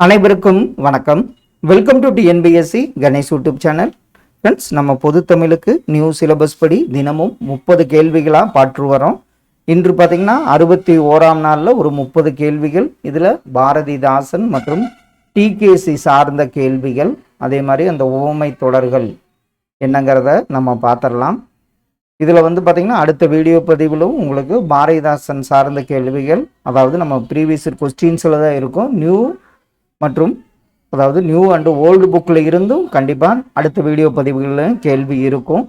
அனைவருக்கும் வணக்கம். Welcome to TNPSC Ganesh YouTube channel friends நம்ம பொது தமிழுக்கு நியூ சிலபஸ் படி தினமும் முப்பது கேள்விகளாக பாற்று வரோம். இன்று பார்த்தீங்கன்னா அறுபத்தி ஓராம் நாளில் ஒரு முப்பது கேள்விகள் இதில் பாரதிதாசன் மற்றும் டிகேசி சார்ந்த கேள்விகள் அதே மாதிரி அந்த உவமை தொடர்கள் என்னங்கிறத நம்ம பார்த்துடலாம் இதில் வந்து பார்த்திங்கன்னா அடுத்த வீடியோ பதிவிலும் உங்களுக்கு பாரதிதாசன் சார்ந்த கேள்விகள் அதாவது நம்ம ப்ரீவியஸ் கொஸ்டின்ஸில் தான் இருக்கும். நியூ மற்றும் அதாவது நியூ அண்டு ஓல்டு புக்கில் இருந்தும் கண்டிப்பாக அடுத்த வீடியோ பதிவுகளில் கேள்வி இருக்கும்.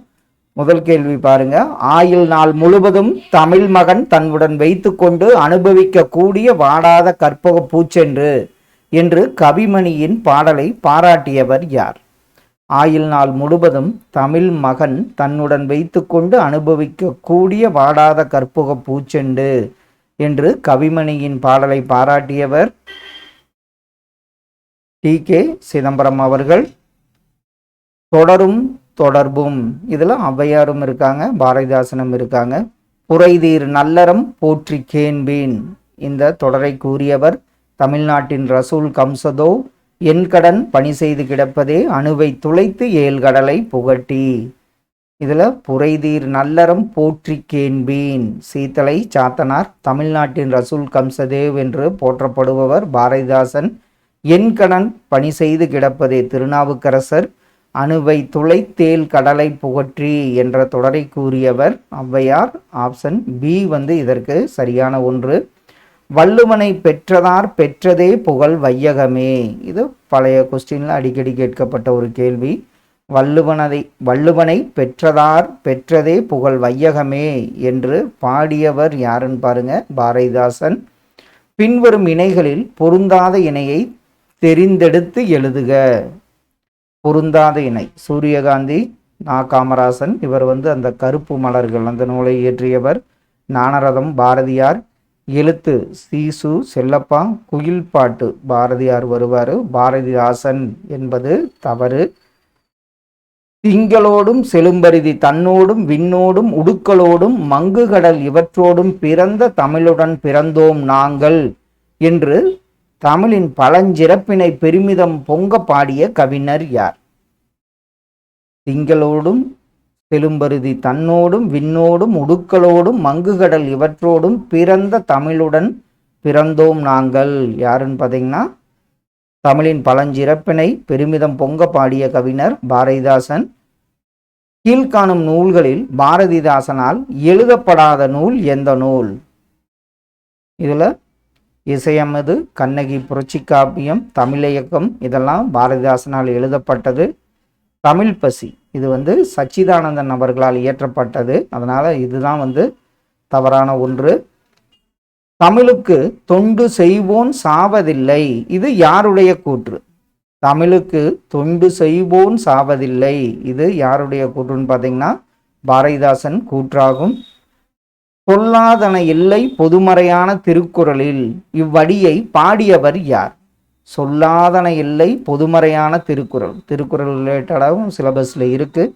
முதல் கேள்வி பாருங்க. ஆயுள் நாள் முழுவதும் தமிழ் மகன் தன்னுடன் வைத்துக்கொண்டு அனுபவிக்கக்கூடிய வாடாத கற்பக பூச்சென்று என்று கவிமணியின் பாடலை பாராட்டியவர் யார்? ஆயுள் நாள் முழுவதும் தமிழ் மகன் தன்னுடன் வைத்துக்கொண்டு அனுபவிக்கக்கூடிய வாடாத கற்பக பூச்செண்டு என்று கவிமணியின் பாடலை பாராட்டியவர் டி கே சிதம்பரம் அவர்கள். தொடரும் தொடர்பும். இதில் ஔவையாரும் இருக்காங்க பாரதிதாசனும் இருக்காங்க. புரைதீர் நல்லறம் போற்றி கேன்பீன் இந்த தொடரை கூறியவர் தமிழ்நாட்டின் ரசூல் கம்சதோ என் கடன் பணி செய்து கிடப்பதே அணுவை துளைத்து ஏழ்கடலை புகட்டி. இதில் புரைதீர் நல்லறம் போற்றி கேன்பீன் சீத்தலை சாத்தனார் தமிழ்நாட்டின் ரசூல் கம்சதேவ் என்று போற்றப்படுபவர் பாரதிதாசன். என் கடன் பணி செய்து கிடப்பதே திருநாவுக்கரசர். அணுவை துளைத்தேல் கடலை புகற்றி என்ற தொடரை கூறியவர் ஔவையார். ஆப்ஷன் பி வந்து இதற்கு சரியான ஒன்று. வள்ளுவனை பெற்றதார் பெற்றதே புகழ் வையகமே. இது பழைய கொஸ்டின்ல அடிக்கடி கேட்கப்பட்ட ஒரு கேள்வி. வள்ளுவனதை வள்ளுவனை பெற்றதார் பெற்றதே புகழ் வையகமே என்று பாடியவர் யாருன்னு பாருங்க பாரதிதாசன். பின்வரும் இணைகளில் பொருந்தாத இணையை தெரிந்தெடுத்து எழுதுக. பொருந்தாத இணை. சூரியகாந்தி நா. காமராசன் இவர் வந்து அந்த கருப்பு மலர்கள் அந்த நூலை இயற்றியவர். ஞானரதம் பாரதியார். எழுத்து சீசு செல்லப்பா குயில் பாட்டு பாரதியார் வருவார். பாரதிதாசன் என்பது தவறு. திங்களோடும் செலும்பரிதி தன்னோடும் விண்ணோடும் உடுக்களோடும் மங்குகடல் இவற்றோடும் பிறந்த தமிழுடன் பிறந்தோம் நாங்கள் என்று தமிழின் பழஞ்சிறப்பினை பெருமிதம் பொங்க பாடிய கவிஞர் யார்? திங்களோடும் செலும்பருதி தன்னோடும் விண்ணோடும் உடுக்களோடும் மங்குகடல் இவற்றோடும் பிறந்த தமிழுடன் பிறந்தோம் நாங்கள். யாருன்னு பார்த்தீங்கன்னா தமிழின் பழஞ்சிறப்பினை பெருமிதம் பொங்க பாடிய கவிஞர் பாரதிதாசன். கீழ்காணும் நூல்களில் பாரதிதாசனால் எழுதப்படாத நூல் எந்த நூல்? இதில் இசையமது கண்ணகி புரட்சி காப்பியம் தமிழியக்கம் இதெல்லாம் பாரதிதாசனால் எழுதப்பட்டது. தமிழ் பசி. இது வந்து சச்சிதானந்தன் அவர்களால் இயற்றப்பட்டது. அதனால் இதுதான் வந்து தவறான ஒன்று. தமிழுக்கு தொண்டு செய்வோன் சாவதில்லை. இது யாருடைய கூற்று? தமிழுக்கு தொண்டு செய்வோன் சாவதில்லை. இது யாருடைய கூற்றுன்னு பார்த்தீங்கன்னா பாரதிதாசன் கூற்றாகும். சொல்லாதன இல்லை பொதுமறையான திருக்குறளில் இவ்வடியை பாடியவர் யார்? சொல்லாதன இல்லை பொதுமறையான திருக்குறள். திருக்குறள் ரிலேட்டடாகவும் சிலபஸில் இருக்குது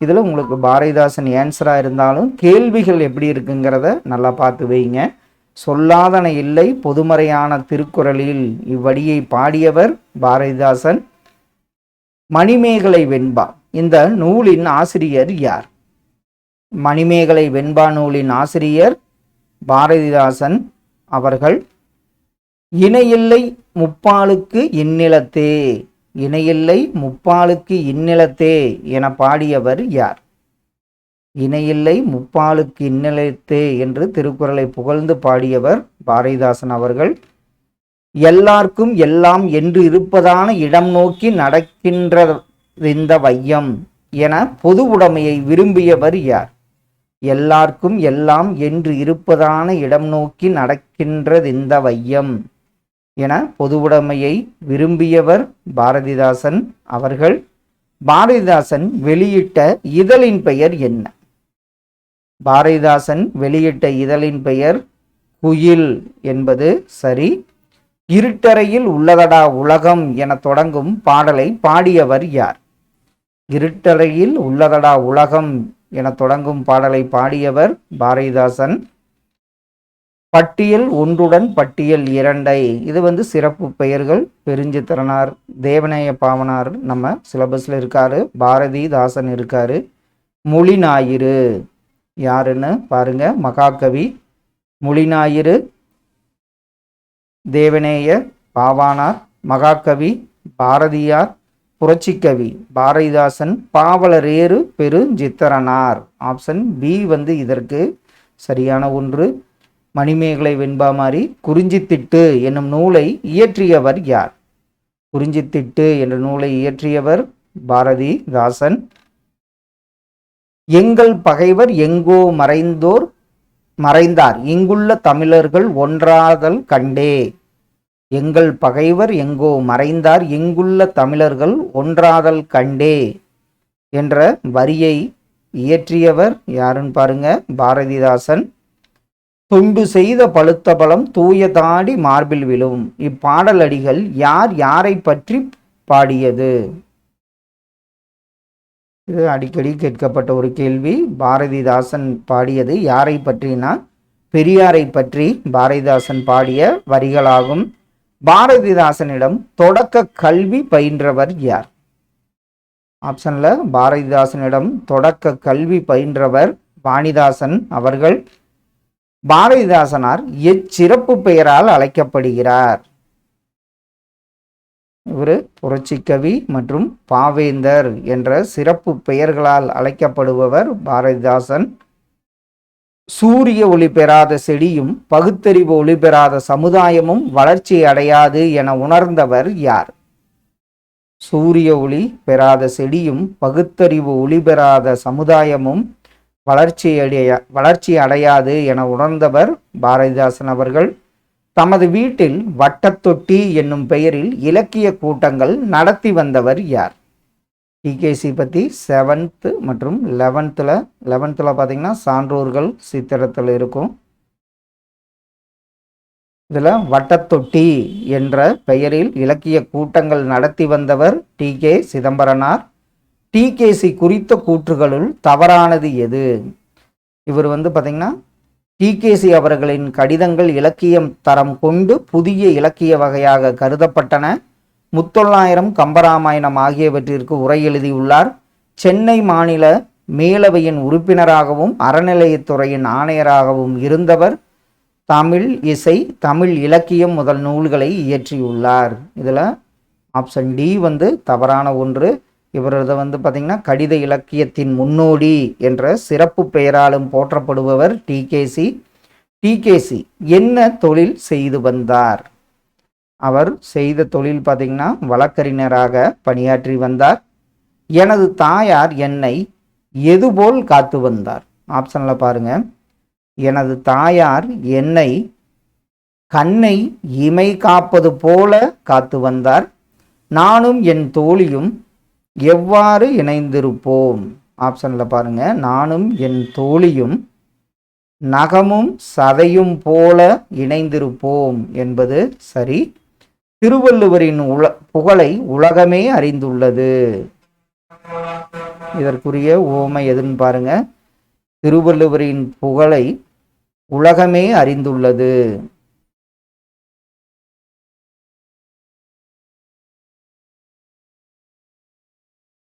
இதில் உங்களுக்கு பாரதிதாசன் ஆன்சராக இருந்தாலும் கேள்விகள் எப்படி இருக்குங்கிறத நல்லா பார்த்து வைங்க. சொல்லாதன இல்லை பொதுமறையான திருக்குறளில் இவ்வடியை பாடியவர் பாரதிதாசன். மணிமேகலை வெண்பா. இந்த நூலின் ஆசிரியர் யார்? மணிமேகலை வெண்பா நூலின் ஆசிரியர் பாரதிதாசன் அவர்கள் இணையில்லை முப்பாலுக்கு இந்நிலத்தே இணையில்லை முப்பாலுக்கு இந்நிலத்தே என பாடியவர் யார்? இணையில்லை முப்பாலுக்கு இந்நிலத்தே என்று திருக்குறளை புகழ்ந்து பாடியவர் பாரதிதாசன் அவர்கள் எல்லார்க்கும் எல்லாம் என்று இருப்பதான இடம் நோக்கி நடக்கின்ற இந்த வையம் என பொது உடைமையை விரும்பியவர் யார்? எல்லார்க்கும் எல்லாம் என்று இருப்பதான இடம் நோக்கி நடக்கின்றது இந்த வையம். என பொதுவுடைமையை விரும்பியவர் பாரதிதாசன் அவர்கள் பாரதிதாசன் வெளியிட்ட இதழின் பெயர் என்ன? பாரதிதாசன் வெளியிட்ட இதழின் பெயர் குயில் என்பது சரி. இருட்டறையில் உள்ளதடா உலகம் என தொடங்கும் பாடலை பாடியவர் யார்? இருட்டறையில் உள்ளதடா உலகம் என தொடங்கும் பாடலை பாடியவர் பாரதிதாசன். பட்டியல் ஒன்றுடன் பட்டியல் இரண்டை. இது வந்து சிறப்பு பெயர்கள் பெருஞ்சித்திரனார் தேவநேய பாவனார் நம்ம சிலபஸில் இருக்காரு. பாரதிதாசன் இருக்காரு. மொழி ஞாயிறு யாருன்னு பாருங்க. மகாகவி. மொழி ஞாயிறு தேவநேய பாவானார். மகாகவி. பாரதியார். புரட்சிக்கவி பாரதிதாசன் பாவலரேறு பெருஞ்சித்திரனார். ஆப்ஷன் பி வந்து இதற்கு சரியான ஒன்று. மணிமேகலை வெண்பா மாதிரி குறிஞ்சித்திட்டு என்னும் நூலை இயற்றியவர் யார்? குறிஞ்சித்திட்டு என்ற நூலை இயற்றியவர் பாரதிதாசன். எங்கள் பகைவர் எங்கோ மறைந்தோர் மறைந்தார். இங்குள்ள தமிழர்கள் ஒன்றாதல் கண்டே. எங்கள் பகைவர் எங்கோ மறைந்தார் இங்குள்ள தமிழர்கள் ஒன்றாதல் கண்டே என்ற வரியை இயற்றியவர் யாருன்னு பாருங்க பாரதிதாசன். துண்டு செய்த பழுத்த பழம் தூய தாடி மார்பில் விழும். இப்பாடலடிகள் யார் யாரை பற்றி பாடியது? இது அடிக்கடி கேட்கப்பட்ட ஒரு கேள்வி. பாரதிதாசன் பாடியது யாரை பற்றினா பெரியாரை பற்றி பாரதிதாசன் பாடிய வரிகளாகும். பாரதிதாசனிடம் தொடக்க கல்வி பயின்றவர் யார்? ஆப்ஷன்ல பாரதிதாசனிடம் தொடக்க கல்வி பயின்றவர் வாணிதாசன் அவர்கள். பாரதிதாசனார் எச்சிறப்பு பெயரால் அழைக்கப்படுகிறார். இவர் புரட்சிக்கவி மற்றும் பாவேந்தர் என்ற சிறப்பு பெயர்களால் அழைக்கப்படுபவர் பாரதிதாசன். சூரிய ஒளி பெறாத செடியும் பகுத்தறிவு ஒளி பெறாத சமுதாயமும் வளர்ச்சி அடையாது என உணர்ந்தவர் யார்? சூரிய ஒளி பெறாத செடியும் பகுத்தறிவு ஒளி பெறாத சமுதாயமும் வளர்ச்சி அடைய வளர்ச்சி அடையாது என உணர்ந்தவர் பாரதிதாசன் அவர்கள். தமது வீட்டில் வட்டத்தொட்டி என்னும் பெயரில் இலக்கிய கூட்டங்கள் நடத்தி வந்தவர் யார்? டிகேசி பற்றி செவன்த்து மற்றும் லெவன்த்தில் லெவன்த்தில் பார்த்திங்கன்னா சான்றோர்கள் சித்திரத்தில் இருக்கும். இதில் வட்டத்தொட்டி என்ற பெயரில் இலக்கிய கூட்டங்கள் நடத்தி வந்தவர் டி கே சிதம்பரனார். டிகேசி குறித்த கூற்றுகளுள் தவறானது எது? இவர் வந்து பார்த்திங்கன்னா டிகேசி அவர்களின் கடிதங்கள் இலக்கியம் தரம் கொண்டு புதிய இலக்கிய வகையாக கருதப்பட்டன. முத்தொள்ளாயிரம் கம்பராமாயணம் ஆகியவற்றிற்கு உரை எழுதியுள்ளார். சென்னை மாநில மேலவையின் உறுப்பினராகவும் அறநிலையத்துறையின் ஆணையராகவும் இருந்தவர். தமிழ் இசை தமிழ் இலக்கியம் முதல் நூல்களை இயற்றியுள்ளார். இதில் ஆப்ஷன் டி வந்து தவறான ஒன்று. இவரது வந்து பார்த்திங்கன்னா கடித இலக்கியத்தின் முன்னோடி என்ற சிறப்பு பெயராலும் போற்றப்படுபவர் டிகேசி டிகேசி என்ன தொழில் செய்து வந்தார்? அவர் செய்த தொழில் பார்த்திங்கன்னா வழக்கறிஞராக பணியாற்றி வந்தார். எனது தாயார் என்னை எதுபோல் காத்து வந்தார். ஆப்ஷனில் பாருங்கள் எனது தாயார் என்னை கண்ணை இமை காப்பது போல காத்து வந்தார். நானும் என் தோழியும் எவ்வாறு இணைந்திருப்போம்? ஆப்ஷனில் பாருங்க. நானும் என் தோழியும் நகமும் சதையும் போல இணைந்திருப்போம் என்பது சரி. திருவள்ளுவரின் உல புகழை உலகமே அறிந்துள்ளது. இதற்குரிய ஓமை எதுன்னு பாருங்க. திருவள்ளுவரின் புகழை உலகமே அறிந்துள்ளது.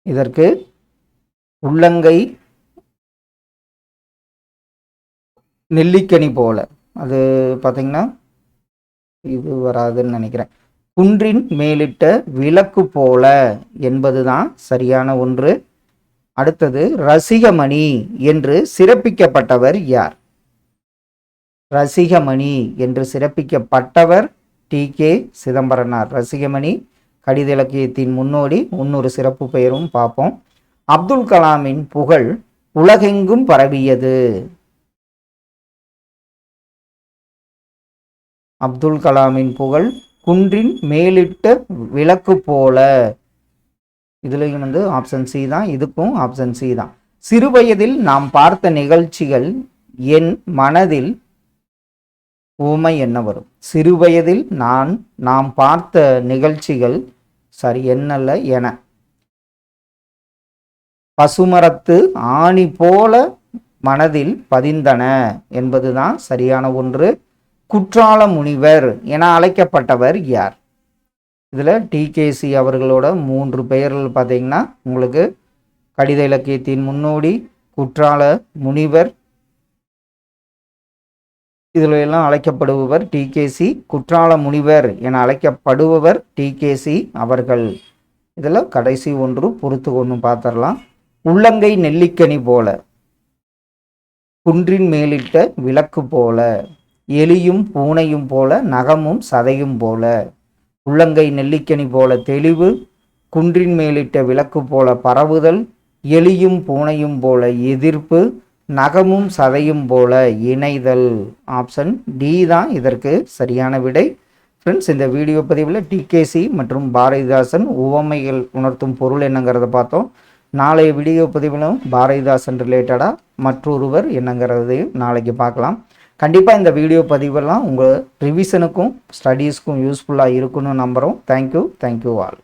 இதற்கு உள்ளங்கை நெல்லிக்கனி போல. அது பார்த்தீங்கன்னா இது வராதுன்னு நினைக்கிறேன். குன்றின் மேலிட்ட விளக்கு போல என்பதுதான் சரியான ஒன்று. அடுத்தது ரசிகமணி என்று சிறப்பிக்கப்பட்டவர் யார்? ரசிகமணி என்று சிறப்பிக்கப்பட்டவர் டி. கே. சிதம்பரனார். ரசிகமணி கடித இலக்கியத்தின் முன்னோடி முன்னொரு சிறப்பு பெயரும் பார்ப்போம். அப்துல் கலாமின் புகழ் உலகெங்கும் பரவியது. அப்துல் கலாமின் புகழ் குன்றின் மேலிட்ட விளக்கு போல. இதுலேயும் வந்து ஆப்ஷன் சி தான் இதுக்கும் ஆப்ஷன் சி தான். சிறுவயதில் நாம் பார்த்த நிகழ்ச்சிகள் என் மனதில் ஊமை என்ன வரும்? சிறுவயதில் நான் நாம் பார்த்த நிகழ்ச்சிகள் சரி என்னல்ல என. பசுமரத்து ஆணி போல மனதில் பதிந்தன என்பதுதான் சரியான ஒன்று. குற்றால முனிவர் என அழைக்கப்பட்டவர் யார்? இதில் டிகேசி அவர்களோட மூன்று பெயர்கள் பார்த்தீங்கன்னா உங்களுக்கு கடித இலக்கியத்தின் முன்னோடி குற்றால முனிவர் இதில் எல்லாம் அழைக்கப்படுபவர் டிகேசி குற்றால முனிவர் என அழைக்கப்படுபவர் டிகேசி அவர்கள். இதில் கடைசி ஒன்று பொறுத்து ஒன்று பார்த்துடலாம் உள்ளங்கை நெல்லிக்கனி போல குன்றின் மேலிட்ட விளக்கு போல. எலியும் பூனையும் போல நகமும் சதையும் போல. உள்ளங்கை நெல்லிக்கனி போல தெளிவு குன்றின் மேலிட்ட விளக்கு போல பரவுதல் எலியும் பூனையும் போல எதிர்ப்பு நகமும் சதையும் போல இணைதல். ஆப்ஷன் டி தான் இதற்கு சரியான விடை. ஃப்ரெண்ட்ஸ் இந்த வீடியோ பதிவில் டிகேசி மற்றும் பாரதிதாசன் உவமைகள் உணர்த்தும் பொருள் என்னங்கிறத பார்த்தோம். நாளைய வீடியோ பதிவிலும் பாரதிதாசன் ரிலேட்டடாக மற்றொருவர் என்னங்கிறதையும் நாளைக்கு பார்க்கலாம். கண்டிப்பாக இந்த வீடியோ பதிவெல்லாம் உங்கள் ரிவிஷனுக்கும் ஸ்டடீஸ்க்கும் யூஸ்ஃபுல்லாக இருக்குன்னு நம்புகிறோம் தேங்க்யூ தேங்க்யூ ஆல்